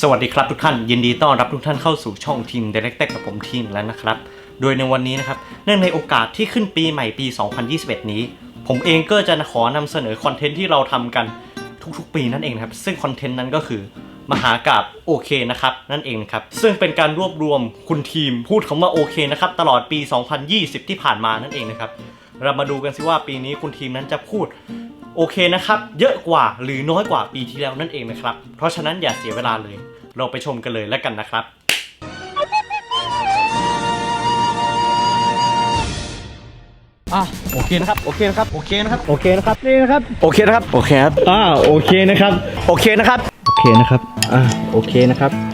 สวัสดีครับทุกท่าน ยินดีต้อนรับทุกท่านเข้าสู่ช่องทีม Direct กับผมทีมแล้วนะครับ โดยในวันนี้นะครับ เนื่องในโอกาสที่ขึ้นปีใหม่ปี 2021 นี้ ผมเองก็จะขอนำเสนอคอนเทนต์ที่เราทำกันทุกๆ ปีนั่นเองครับ ซึ่งคอนเทนต์นั้นก็คือ มหากาบโอเคนะครับ นั่นเองครับ ซึ่งเป็นการรวบรวมคุณทีมพูดคำว่าโอเคนะครับตลอดปี 2020 ที่ผ่านมานั่นเองนะครับ เรามาดูกันสิว่าปีนี้คุณทีมนั้นจะพูด โอเคนะครับ เยอะกว่าหรือน้อยกว่าปีที่แล้วนั่นเองนะครับ เพราะฉะนั้นอย่าเสียเวลาเลย เราไปชมกันเลยแล้วกันนะครับอะโอเคนะครับโอเคนะครับโอเคนะครับโอเคนะครับนี่นะครับโอเคนะครับโอเคครับอ่าโอเคนะครับโอเคนะครับโอเคนะครับอ่าโอเคนะครับ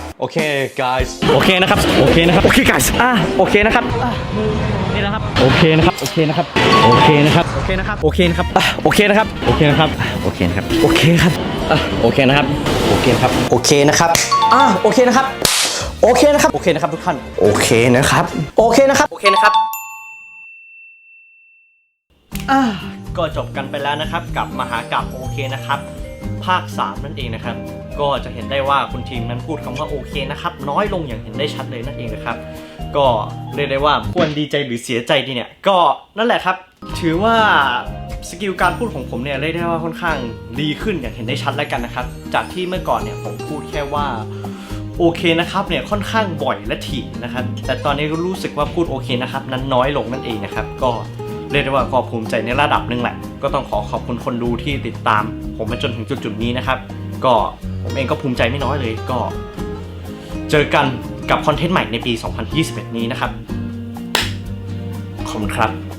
โอเค guys โอเค guys โอเคนะครับ โอเคนะครับ โอเค guys อะโอเคนะครับอะนี่นะครับ โอเคนะครับ โอเคนะครับ โอเคนะครับ โอเคนะครับ โอเคนะครับอะโอเคนะครับ โอเคนะครับอะโอเคนะครับ โอเคครับอะโอเคนะครับ โอเคครับ โอเคนะครับอะโอเคนะครับ โอเคนะครับ โอเคนะครับทุกท่าน โอเคนะครับ โอเคนะครับ โอเคนะครับอะก็จบกันไปแล้วนะครับ กับมหากราบโอเคนะครับ ภาค 3 นั่นเองนะครับ ก็จะเห็นได้ว่าคุณทีมนั้นพูดคำว่าโอเคนะครับน้อยลงอย่างเห็นได้ชัดเลยนั่นเองนะครับ ก็เรียกได้ว่าควรดีใจหรือเสียใจดีเนี่ย ก็นั่นแหละครับ ถือว่าสกิลการพูดของผมเนี่ยเรียกได้ว่าค่อนข้างดีขึ้นอย่างเห็นได้ชัดแล้วกันนะครับ จากที่เมื่อก่อนเนี่ยผมพูดแค่ว่าโอเคนะครับเนี่ยค่อนข้างบ่อยและถี่นะครับ แต่ตอนนี้ก็รู้สึกว่าพูดโอเคนะครับ นั้นน้อยลงนั่นเองนะครับ ก็เรียกได้ว่าก็ภูมิใจในระดับหนึ่งแหละ ก็ต้องขอขอบคุณคนดูที่ติดตาม ผมมาจนถึงจุดๆนี้นะครับ ก็ผมเองก็ภูมิใจไม่น้อยเลยก็ เจอกันกับคอนเทนต์ใหม่ในปี 2021 นี้นะครับ ขอบคุณครับ